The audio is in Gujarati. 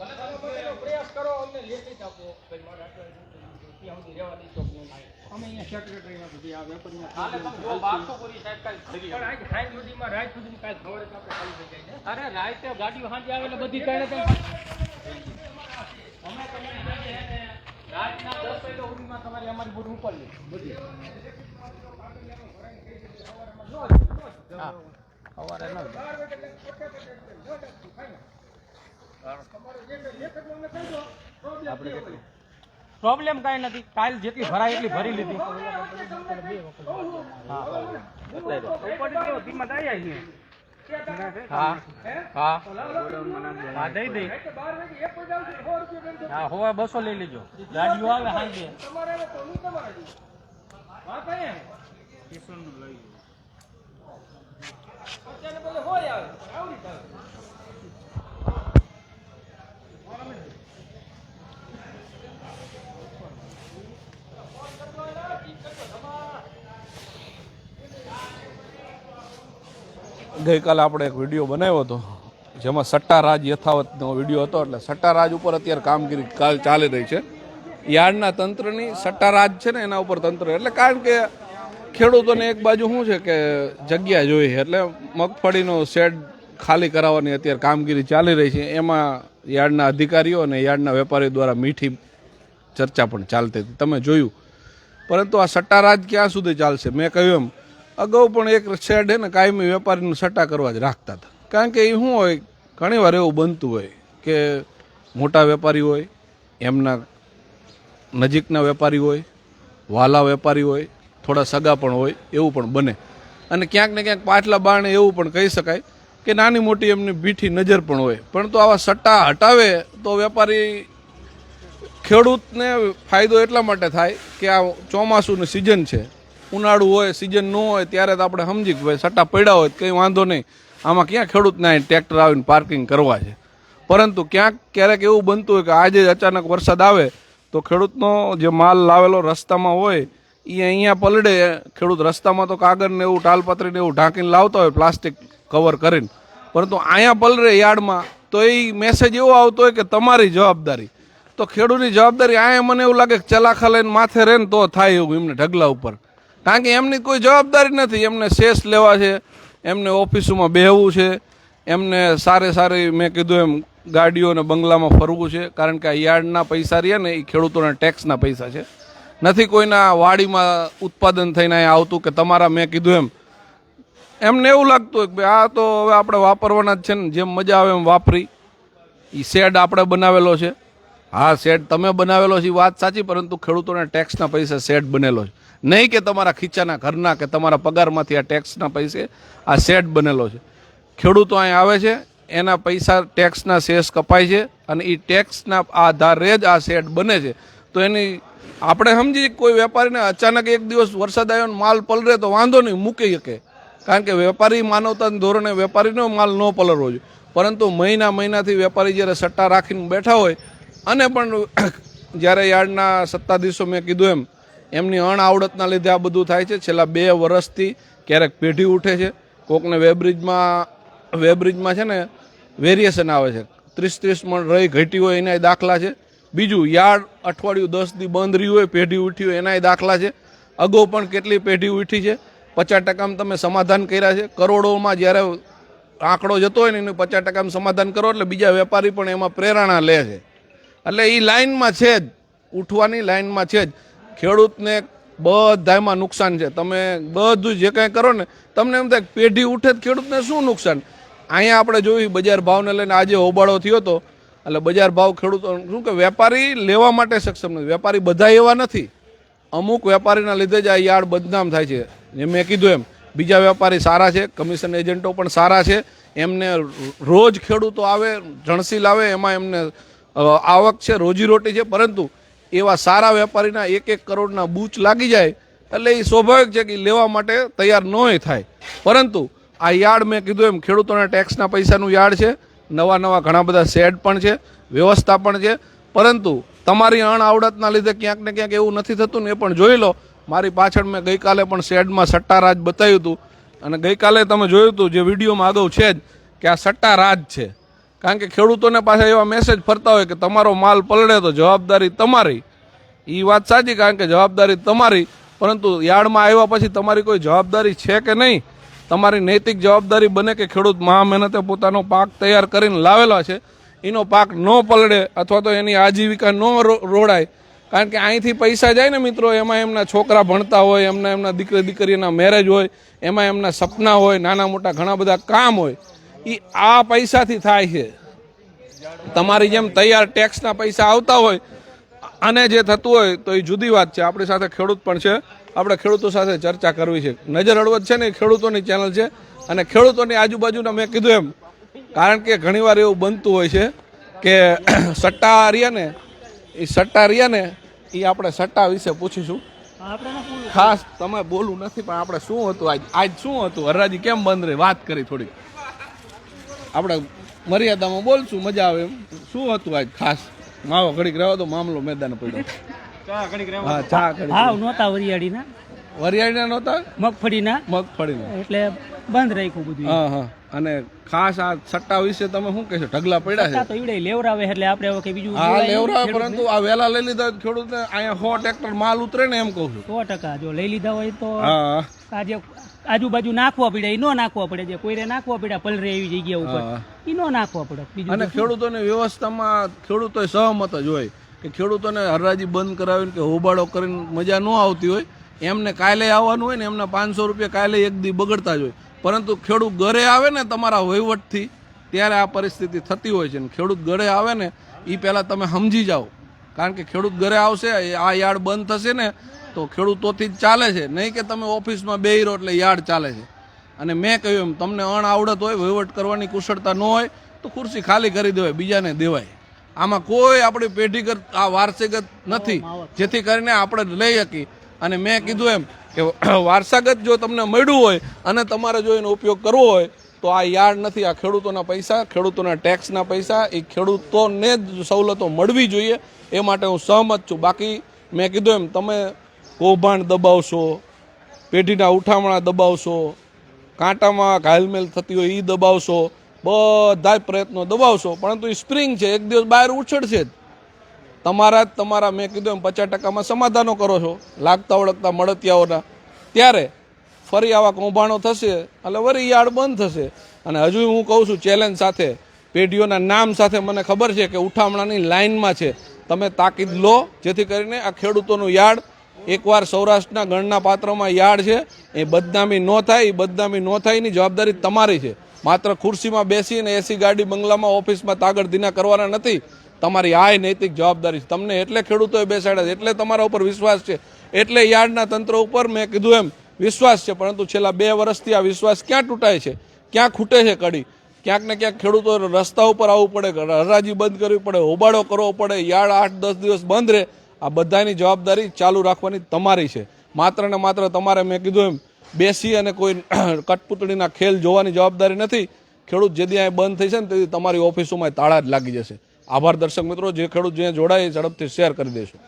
પ્રયાસ કરો અમને લેખિત આપો. સુધી. અમે અહીંયા સેક્રેટરીમાં આ વેપારીમાં રાત સુધીમાં કાંઈ ખબર જ આપણે અરે રાતે ગાડીઓ સાંજે આવે એટલે બધી કાંઈ અમે તમને રાતના દસ વાગ્યા સુધીમાં તમારી અમારી બોટ ઉપાડી બધી. સવારે ન પ્રોબ્લેમ કાંઈ નથી. કાલ જેટલી ભરાય એટલી ભરી લીધી. હા. હા. હા, દઈ દઈ. હા, હોવા બસો લઈ લેજો. ગાડીઓ આવે સાંજે ગઈકાલે આપણે એક વીડિયો બનાવ્યો હતો, જેમાં સટ્ટા રાજ યથાવતનો વીડિયો હતો, એટલે સટ્ટા રાજ ઉપર અત્યારે કામગીરી ચાલી રહી છે. યાર્ડના તંત્રની સટ્ટા રાજ છે ને, એના ઉપર તંત્ર, એટલે કારણ કે ખેડૂતોને એક બાજુ શું છે કે જગ્યા જોઈએ, એટલે મગફળીનો શેડ ખાલી કરાવવાની અત્યારે કામગીરી ચાલી રહી છે. એમાં યાર્ડના અધિકારીઓ અને યાર્ડના વેપારીઓ દ્વારા મીઠી ચર્ચા પણ ચાલતી હતી. તમે જોયું. પરંતુ આ સટ્ટારાજ ક્યાં સુધી ચાલશે? મેં કહ્યું એમ અગાઉ પણ એક શેડ હે ને કાયમી વેપારીનું સટ્ટા કરવા જ રાખતા હતા. કારણ કે એ શું હોય ઘણીવાર એવું બનતું હોય કે મોટા વેપારી હોય, એમના નજીકના વેપારી હોય, વાલા વેપારી હોય, થોડા સગા પણ હોય, એવું પણ બને. અને ક્યાંક ને ક્યાંક પાછલા બાણે એવું પણ કહી શકાય કે નાની મોટી એમની બીઠી નજર પણ હોય. પરંતુ આવા સટ્ટા હટાવે તો વેપારી ખેડૂતને ફાયદો એટલા માટે થાય કે આ ચોમાસુની સિઝન છે. ઉનાળુ હોય સિઝન ન હોય, ત્યારે તો આપણે સમજી કે ભાઈ સટ્ટા પડ્યા હોય કંઈ વાંધો નહીં. આમાં ક્યાં ખેડૂતને ટ્રેક્ટર આવીને પાર્કિંગ કરવા છે? પરંતુ ક્યાંક ક્યારેક એવું બનતું હોય કે આજે અચાનક વરસાદ આવે, તો ખેડૂતનો જે માલ લાવેલો રસ્તામાં હોય એ અહીંયા પલડે ખેડૂત રસ્તામાં તો કાગળને એવું ટાલપત્રીને એવું ઢાંકીને લાવતા હોય, પ્લાસ્ટિક કવર કરીને. પરંતુ અહીંયા પલડે યાર્ડમાં, તો એ મેસેજ એવો આવતો હોય કે તમારી જવાબદારી. તો ખેડૂતની જવાબદારી અહીંયા મને એવું લાગે કે ચલાખા લઈને માથે રહે ને તો થાય એવું. એમને ઢગલા ઉપર. કારણ કે એમની કોઈ જવાબદારી નથી. એમને શેષ લેવા છે, એમને ઓફિસોમાં બેહવું છે, એમને સારે સારી મેં કીધું એમ ગાડીઓ અને બંગલામાં ફરવું છે, કારણ કે આ યાર્ડના પૈસા રહ્યા ને એ ખેડૂતોના ટેક્સના પૈસા છે. નથી કોઈના વાડીમાં ઉત્પાદન થઈને અહીંયા આવતું કે તમારા મેં કીધું એમ. એમને એવું લાગતું કે આ તો હવે આપણે વાપરવાના જ છે ને, જેમ મજા આવે એમ વાપરી. એ શેડ આપણે બનાવેલો છે. હા, શેડ તમે બનાવેલો છે એ વાત સાચી, પરંતુ ખેડૂતોના ટેક્સના પૈસા શેડ બનેલો છે. નહીં કે તમારા ખીચાના ઘરના કે તમારા પગારમાંથી આ ટેક્સના પૈસે આ શેડ બનેલો છે. ખેડૂતો અહીં આવે છે, એના પૈસા ટેક્સના શેષ કપાય છે અને એ ટેક્સના આધારે જ આ સેટ બને છે. તો એની આપણે સમજી કોઈ વેપારીને અચાનક એક દિવસ વરસાદ આવ્યો માલ પલરે તો વાંધો નહીં, મૂકી શકે. કારણ કે વેપારી માનવતાના ધોરણે વેપારીનો માલ ન પલરવો જોઈએ. પરંતુ મહિના મહિનાથી વેપારી જ્યારે સટ્ટા રાખીને બેઠા હોય, અને પણ જ્યારે યાર્ડના સત્તાધીશો મેં કીધું એમ એમની અણઆવડતના લીધે આ બધું થાય છે. છેલ્લા બે વર્ષથી ક્યારેક પેઢી ઉઠે છે. કોકને વેબ્રિજમાં વેબ્રિજમાં છે ને વેરિએશન આવે છે. ત્રીસ ત્રીસ મણ રહી ઘટી હોય એના દાખલા છે. બીજું, યાર્ડ અઠવાડિયું દસ દી બંધ રહ્યું હોય, પેઢી ઉઠી હોય એનાય દાખલા છે. અગાઉ પણ કેટલી પેઢી ઉઠી છે? પચાસ ટકામાં તમે સમાધાન કર્યા છે. કરોડોમાં જ્યારે આંકડો જતો હોય ને એનું પચાસ ટકામાં સમાધાન કરો એટલે બીજા વેપારી પણ એમાં પ્રેરણા લે છે. એટલે એ લાઇનમાં છે જ. ઉઠવાની લાઇનમાં છે જ. ખેડૂતને બધામાં નુકસાન છે. તમે બધું જે કાંઈ કરો ને, તમને એમ થાય પેઢી ઉઠે ખેડૂતને શું નુકસાન? અહીંયા આપણે જોયું બજાર ભાવને લઈને આજે હોબાળો થયો હતો એટલે બજાર ભાવ ખેડૂતો, શું કે વેપારી લેવા માટે સક્ષમ નથી. વેપારી બધા એવા નથી. અમુક વેપારીના લીધે જ આ યાર્ડ બદનામ થાય છે. જે મેં કીધું એમ, બીજા વેપારી સારા છે, કમિશન એજન્ટો પણ સારા છે. એમને રોજ ખેડૂતો આવે, જણસી લાવે, એમાં એમને આવક છે, રોજીરોટી છે, પરંતુ એવા સારા વેપારીના એક એક કરોડના બૂચ લાગી જાય, એટલે એ સ્વાભાવિક છે કે લેવા માટે તૈયાર નોય થાય. પરંતુ આ યાર્ડ મેં કીધું એમ, ખેડૂતોના ટેક્સના પૈસાનું યાર્ડ છે નવા નવા ઘણા બધા શેડ પણ છે, વ્યવસ્થા પણ છે. પરંતુ તમારી અણઆવડતના લીધે ક્યાંક ને ક્યાંક એવું નથી થતું ને એ પણ જોઈ લો. મારી પાછળ મેં ગઈકાલે પણ શેડમાં સટ્ટા રાજ બતાવ્યું હતું. અને ગઈકાલે તમે જોયું હતું, જે વિડીયોમાં અગાઉ છે જ, કે આ સટ્ટા રાજ છે. કારણ કે ખેડૂતોને પાસે એવા મેસેજ ફરતા હોય કે તમારો માલ પલળે તો જવાબદારી તમારી. એ વાત સાચી કારણ કે જવાબદારી તમારી, પરંતુ યાર્ડમાં આવ્યા પછી તમારી કોઈ જવાબદારી છે કે નહીં? તમારી નૈતિક જવાબદારી બને કે ખેડૂત મહા મહેનતે પોતાનો પાક તૈયાર કરીને લાવેલા છે, એનો પાક ન પલળે અથવા તો એની આજીવિકા ન રોડાય. કારણ કે અહીંથી પૈસા જાય ને મિત્રો, એમાં એમના છોકરા ભણતા હોય, એમના એમના દીકરી દીકરીના મેરેજ હોય, એમાં એમના સપના હોય નાના મોટા ઘણા બધા કામ હોય. એ આ પૈસાથી થાય છે. તમારી જેમ તૈયાર ટેક્સના પૈસા આવતા હોય અને જે થતું હોય તો એ જુદી વાત છે. આપણી સાથે ખેડૂત પણ છે. આપણે ખેડૂતો સાથે ચર્ચા કરવી છે. નજર હળવદ છે ને એ ખેડૂતોની ચેનલ છે. અને ખેડૂતોની આજુબાજુના મેં કીધું એમ, કારણ કે ઘણીવાર એવું બનતું હોય છે કે સટ્ટા રહ્યા ને એ સટ્ટા રહ્યા ને એ આપણે સટ્ટા વિશે પૂછીશું. ખાસ તમે બોલું નથી, પણ આપણે શું હતું આજ? આજ શું હતું? હરરાજી કેમ બંધ રહી? વાત કરી થોડી આપણે મર્યાદામાં બોલશું મજા આવે એમ. શું હતું આજ ખાસ? માવો ઘડીક રહ્યો તો મામલો મેદાન પડ્યો. હા ચા ઘડીક નહોતા વરિયાળીના. વરિયાળીના નહોતા? મગફળીના. મગફળીના. એટલે બંધ રાખ્યું બધું હા હા. અને ખાસ આ સટ્ટા વિશે તમે શું કહેશો? ઢગલા પડ્યા છે. તો લેવરાવે એટલે આપણે કે બીજું હા પરંતુ આ વેલા લઈ લીધા ખેડૂતને અહીંયા સો ટ્રેક્ટર માલ ઉતરે ને એમ કહું છું. સો ટકા જો લઈ લીધા હોય તો હા. આજે આજુબાજુ નાખવા પડે એ નો નાખવા પડે જે કોઈને નાખવા પડે પલરે એવી જગ્યા ઉપર. એ નો નાખવા પડે. બીજું અને ખેડૂતોની વ્યવસ્થામાં ખેડૂતો સહમત જ હોય કે ખેડૂતોને હરાજી બંધ કરાવીને કે હોબાળો કરીને મજા ન આવતી હોય એમને કાલે આવવાનું હોય ને એમના પાંચસો રૂપિયા કાલે એક દી બગડતા જ હોય. પરંતુ ખેડૂત ઘરે આવે ને તમારા વહીવટથી ત્યારે આ પરિસ્થિતિ થતી હોય છે ને ખેડૂત ઘરે આવે ને એ પહેલાં તમે સમજી જાઓ. કારણ કે ખેડૂત ઘરે આવશે આ યાર્ડ બંધ થશે ને તો ખેડૂતોથી જ ચાલે છે. નહીં કે તમે ઓફિસમાં બે રહો એટલે યાર્ડ ચાલે છે. અને મેં કહ્યું એમ, તમને અણ આવડત હોય, વહીવટ કરવાની કુશળતા ન હોય, તો ખુરશી ખાલી કરી દેવાય, બીજાને દેવાય. આમાં કોઈ આપણી પેઢીગત, આ વારસાગત નથી. જેથી કરીને આપણે લઈ શકીએ. અને મેં કીધું એમ કે વારસાગત જો તમને મળ્યું હોય અને તમારે જો એનો ઉપયોગ કરવો હોય, તો આ યાર્ડ નથી, આ ખેડૂતોના પૈસા, ખેડૂતોના ટેક્સના પૈસા, એ ખેડૂતોને જ સવલતો મળવી જોઈએ. એ માટે હું સહમત છું. બાકી મેં કીધું એમ, તમે કૌભાંડ દબાવશો, પેઢીના ઉઠામણા દબાવશો, કાંટામાં ઘાયલમેલ થતી હોય એ દબાવશો બધા પ્રયત્નો દબાવશો, પરંતુ એ સ્પ્રિંગ છે, એક દિવસ બહાર ઉછળશે જ. તમારા જ તમારા, મેં કીધું એમ, પચાસ ટકામાં સમાધાનો કરો છો, લાગતા ઓળખતા મળતિયાઓના. ત્યારે ફરી આવા કૌભાંડો થશે, એટલે વરી યાર્ડ બંધ થશે. અને હજુ હું કહું છું, ચેલેન્જ સાથે, પેઢીઓના નામ સાથે મને ખબર છે કે ઉઠામણાની લાઇનમાં છે. તમે તાકીદ લો, જેથી કરીને આ ખેડૂતોનું યાર્ડ એકવાર સૌરાષ્ટ્રના ગણના પાત્રમાં યાર્ડ છે, એ બદનામી ન થાય, એ બદનામી ન થાય, એની જવાબદારી તમારી છે. માત્ર ખુરશીમાં બેસીને એસી ગાડી બંગલામાં, ઓફિસમાં તાગડ ધીના કરવાના નથી. તમારી આ નૈતિક જવાબદારી છે. તમને એટલે ખેડૂતોએ બેસાડ્યા છે, એટલે તમારા ઉપર વિશ્વાસ છે, એટલે યાર્ડના તંત્ર ઉપર મેં કીધું એમ, વિશ્વાસ છે. પરંતુ છેલ્લા બે વર્ષથી આ વિશ્વાસ ક્યાં તૂટાય છે? ક્યાં ખૂટે છે કડી? ક્યાંક ને ક્યાંક ખેડૂતો રસ્તા ઉપર આવવું પડે, હરાજી બંધ કરવી પડે, હોબાળો કરવો પડે, યાર્ડ આઠ દસ દિવસ બંધ રહે આ બધાની જવાબદારી ચાલુ રાખવાની તમારી છે. માત્ર ને માત્ર તમારે મેં કીધું એમ, બેસી અને કોઈ કટપુતળીના ખેલ જોવાની જવાબદારી નથી. ખેડૂત જે અહીં બંધ થઈ છે ને તેથી તમારી ઓફિસોમાં તાળા જ લાગી જશે. આભાર દર્શક મિત્રો, જે ખેડૂત જ્યાં જોડાય એ ઝડપથી શેર કરી દેશો.